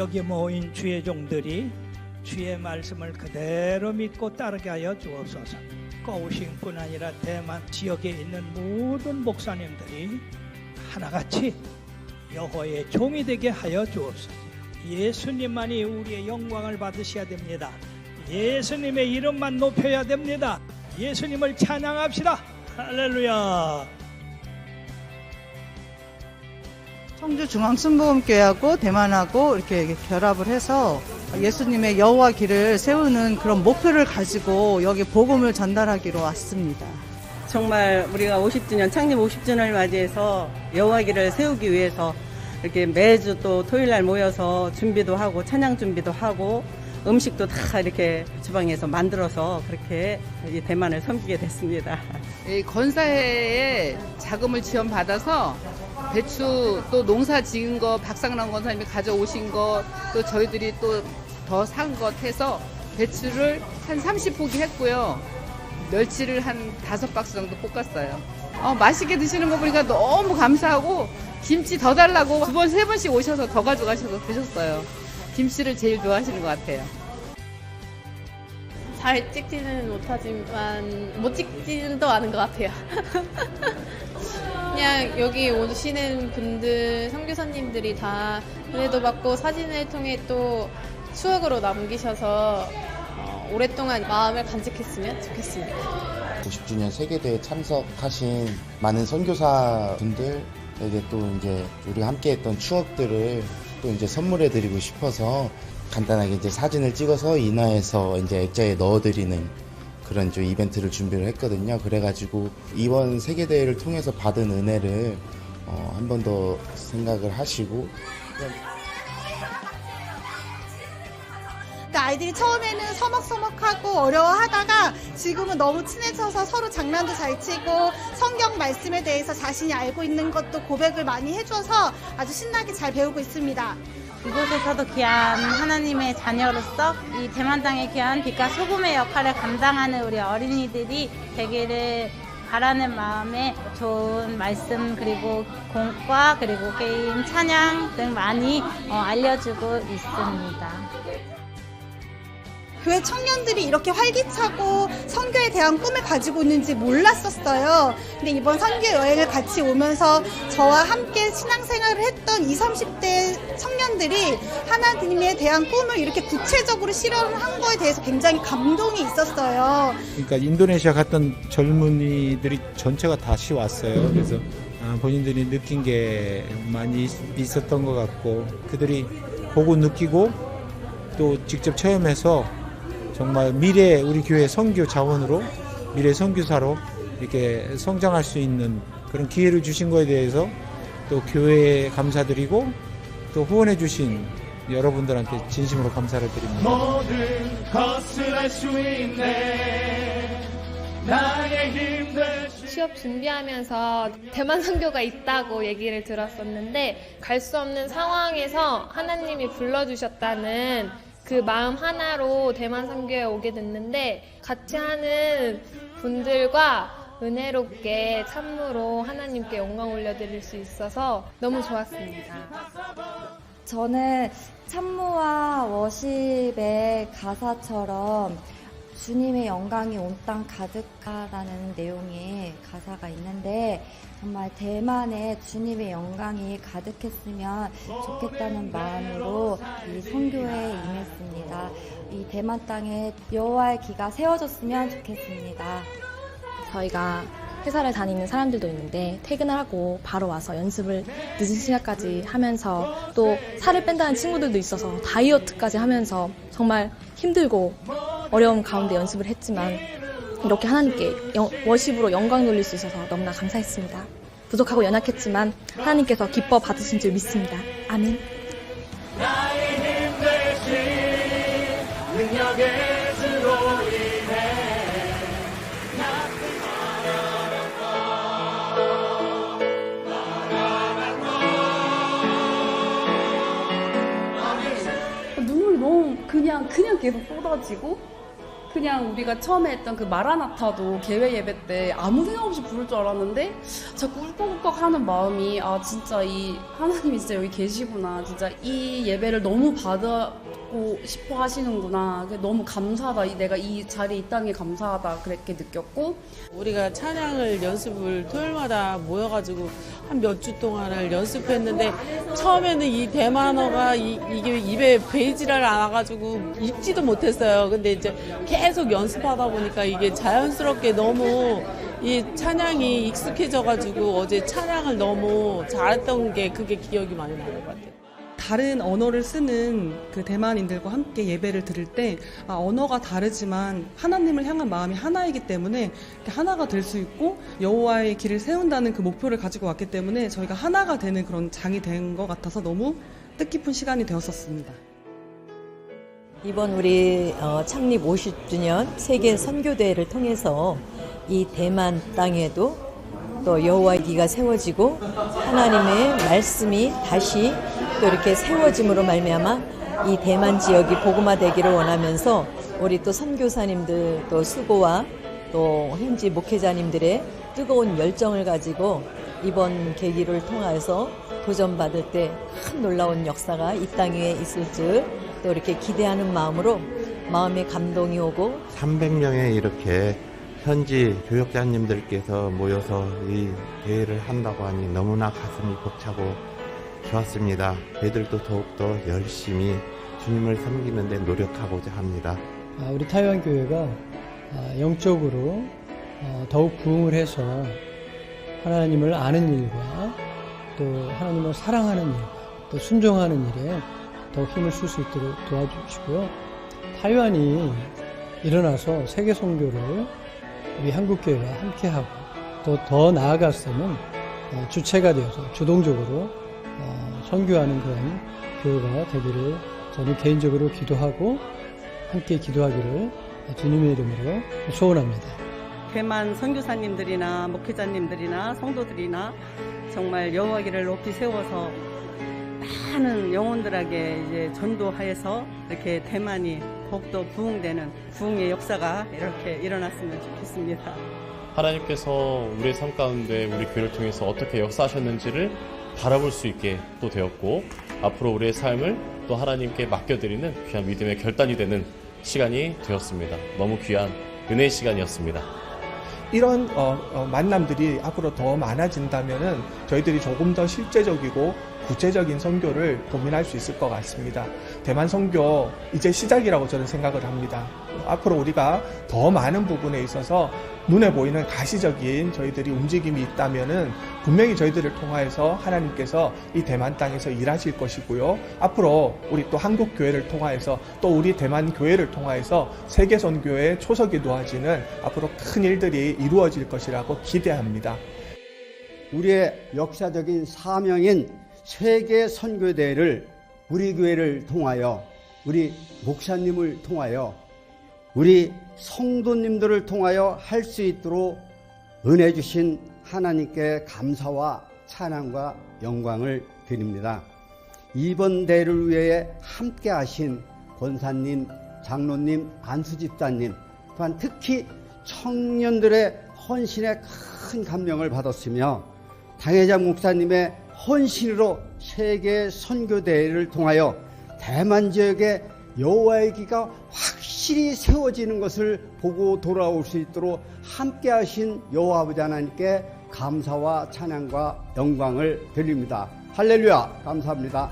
여기 모인 주의 종들이 주의 말씀을 그대로 믿고 따르게 하여 주옵소서. 거우싱뿐 아니라 대만 지역에 있는 모든 목사님들이 하나같이 여호와의 종이 되게 하여 주옵소서. 예수님만이 우리의 영광을 받으셔야 됩니다. 예수님의 이름만 높여야 됩니다. 예수님을 찬양합시다. 할렐루야. 청주 중앙순복음교회하고 대만하고 이렇게 결합을 해서 예수님의 여호와 길을 세우는 그런 목표를 가지고 여기 복음을 전달하기로 왔습니다. 정말 우리가 50주년 창립 50주년을 맞이해서 여호와기를 세우기 위해서 이렇게 매주 또 토요일 날 모여서 준비도 하고 찬양 준비도 하고 음식도 다 이렇게 주방에서 만들어서 그렇게 이 대만을 섬기게 됐습니다. 이 건사회에 자금을 지원받아서 배추 또 농사 지은 거 박상남 권사님이 가져오신 거 또 저희들이 또 더 산 것 해서 배추를 한 30포기 했고요. 멸치를 한 다섯 박스 정도 볶았어요. 어, 맛있게 드시는 거 보니까 너무 감사하고 김치 더 달라고 두 번, 세 번씩 오셔서 더 가져가셔서 드셨어요. 김치를 제일 좋아하시는 것 같아요. 잘 찍지는 못하지만 못 찍지는 또 않은 것 같아요. 그냥 여기 오시는 분들 선교사님들이 다 은혜도 받고 사진을 통해 또 추억으로 남기셔서 어, 오랫동안 마음을 간직했으면 좋겠습니다. 90주년 세계대회 참석하신 많은 선교사 분들에게 또 이제 우리 함께 했던 추억들을 또 이제 선물해 드리고 싶어서 간단하게 이제 사진을 찍어서 인화해서 이제 액자에 넣어 드리는 그런 좀 이벤트를 준비를 했거든요. 그래가지고 이번 세계대회를 통해서 받은 은혜를 어, 한 번 더 생각을 하시고 그러니까 아이들이 처음에는 서먹서먹하고 어려워하다가 지금은 너무 친해져서 서로 장난도 잘 치고 성경 말씀에 대해서 자신이 알고 있는 것도 고백을 많이 해줘서 아주 신나게 잘 배우고 있습니다. 이곳에서도 귀한 하나님의 자녀로서 이 대만 땅의 귀한 빛과 소금의 역할을 감당하는 우리 어린이들이 되기를 바라는 마음에 좋은 말씀 그리고 공과 그리고 게임 찬양 등 많이 어, 알려주고 있습니다. 교회 청년들이 이렇게 활기차고 선교에 대한 꿈을 가지고 있는지 몰랐었어요. 근데 이번 선교 여행을 같이 오면서 저와 함께 신앙생활을 했던 20, 30대 청년들이 하나님에 대한 꿈을 이렇게 구체적으로 실현한 거에 대해서 굉장히 감동이 있었어요. 그러니까 인도네시아 갔던 젊은이들이 전체가 다시 왔어요. 그래서 아, 본인들이 느낀 게 많이 있- 있었던 것 같고 그들이 보고 느끼고 또 직접 체험해서 정말 미래 우리 교회 선교 자원으로 미래 선교사로 이렇게 성장할 수 있는 그런 기회를 주신 거에 대해서 또 교회에 감사드리고 또 후원해 주신 여러분들한테 진심으로 감사를 드립니다. 모든 것을 할수 있네. 나의 힘들 취업 준비하면서 대만 선교가 있다고 얘기를 들었었는데 갈 수 없는 상황에서 하나님이 불러주셨다는 그 마음 하나로 대만 선교에 오게 됐는데 같이 하는 분들과 은혜롭게 참으로 하나님께 영광 올려드릴 수 있어서 너무 좋았습니다. 저는 참모와 워십의 가사처럼 주님의 영광이 온 땅 가득하라는 내용의 가사가 있는데 정말 대만에 주님의 영광이 가득했으면 좋겠다는 마음으로 이 선교에 임했습니다. 이 대만 땅에 여호와의 기가 세워졌으면 좋겠습니다. 저희가 회사를 다니는 사람들도 있는데 퇴근을 하고 바로 와서 연습을 늦은 시간까지 하면서 또 살을 뺀다는 친구들도 있어서 다이어트까지 하면서 정말 힘들고 어려움 가운데 연습을 했지만 이렇게 하나님께 영- 워십으로 영광 돌릴 수 있어서 너무나 감사했습니다. 부족하고 연약했지만 하나님께서 기뻐 받으신 줄 믿습니다. 아멘. 그냥 계속 쏟아지고 그냥 우리가 처음에 했던 그 마라나타도 개회 예배 때 아무 생각 없이 부를 줄 알았는데 자꾸 울컥울컥 하는 마음이 아 진짜 이 하나님이 진짜 여기 계시구나. 진짜 이 예배를 너무 받 고 싶어 하시는구나 너무 감사하다 이 내가 이 자리에 이 땅에 감사하다 그렇게 느꼈고 우리가 찬양을 연습을 토요일마다 모여가지고 한 몇 주 동안을 연습했는데 처음에는 이 대만어가 이, 게 입에 베이지를 않아가지고 읽지도 못했어요. 근데 이제 계속 연습하다 보니까 이게 자연스럽게 너무 이 찬양이 익숙해져가지고 어제 찬양을 너무 잘했던 게 그게 기억이 많이 나는 것 같아요. 다른 언어를 쓰는 그 대만인들과 함께 예배를 드릴 때 아, 언어가 다르지만 하나님을 향한 마음이 하나이기 때문에 하나가 될 수 있고 여호와의 길을 세운다는 그 목표를 가지고 왔기 때문에 저희가 하나가 되는 그런 장이 된 것 같아서 너무 뜻깊은 시간이 되었었습니다. 이번 우리 어, 창립 50주년 세계 선교대회를 통해서 이 대만 땅에도 또 여호와의 기가 세워지고 하나님의 말씀이 다시 또 이렇게 세워짐으로 말미암아 이 대만 지역이 복음화 되기를 원하면서 우리 또 선교사님들 또 수고와 또 현지 목회자님들의 뜨거운 열정을 가지고 이번 계기를 통해서 도전받을 때 큰 놀라운 역사가 이 땅 위에 있을 줄 또 이렇게 기대하는 마음으로 마음에 감동이 오고 300명의 이렇게 현지 교역자님들께서 모여서 이 대회를 한다고 하니 너무나 가슴이 벅차고 좋았습니다. 저희들도 더욱더 열심히 주님을 섬기는데 노력하고자 합니다. 아, 우리 타이완 교회가 아, 영적으로 어, 더욱 부흥을 해서 하나님을 아는 일과 또 하나님을 사랑하는 일과 또 순종하는 일에 더 힘을 쓸 수 있도록 도와주시고요. 타이완이 일어나서 세계 선교를 우리 한국 교회와 함께하고 또 더 나아갔으면 어, 주체가 되어서 주동적으로 어, 선교하는 그런 교회가 되기를 저는 개인적으로 기도하고 함께 기도하기를 주님의 이름으로 소원합니다. 대만 선교사님들이나 목회자님들이나 성도들이나 정말 여호와기를 높이 세워서 많은 영혼들에게 이제 전도하여서 이렇게 대만이 더욱더 부흥되는 부흥의 역사가 이렇게 일어났으면 좋겠습니다. 하나님께서 우리의 삶 가운데 우리 교회를 통해서 어떻게 역사하셨는지를 바라볼 수 있게 또 되었고 앞으로 우리의 삶을 또 하나님께 맡겨드리는 귀한 믿음의 결단이 되는 시간이 되었습니다. 너무 귀한 은혜의 시간이었습니다. 이런 어, 어, 만남들이 앞으로 더 많아진다면은 저희들이 조금 더 실제적이고 구체적인 선교를 고민할 수 있을 것 같습니다. 대만 선교 이제 시작이라고 저는 생각을 합니다. 앞으로 우리가 더 많은 부분에 있어서 눈에 보이는 가시적인 저희들이 움직임이 있다면은 분명히 저희들을 통하여서 하나님께서 이 대만 땅에서 일하실 것이고요. 앞으로 우리 또 한국 교회를 통하여서 또 우리 대만 교회를 통하여서 세계 선교의 초석이 놓아지는 앞으로 큰 일들이 이루어질 것이라고 기대합니다. 우리의 역사적인 사명인 세계 선교 대회를 우리 교회를 통하여 우리 목사님을 통하여 우리 성도님들을 통하여 할 수 있도록 은혜 주신 하나님께 감사와 찬양과 영광을 드립니다. 이번 대를 위해 함께 하신 권사님, 장로님, 안수집사님, 또한 특히 청년들의 헌신에 큰 감명을 받았으며 당회장 목사님의 헌신으로 세계 선교대회를 통하여 대만 지역의 여호와의 기가 확 실히 세워지는 것을 보고 돌아올 수 있도록 함께 하신 여호와 아버지 하나님께 감사와 찬양과 영광을 드립니다. 할렐루야 감사합니다.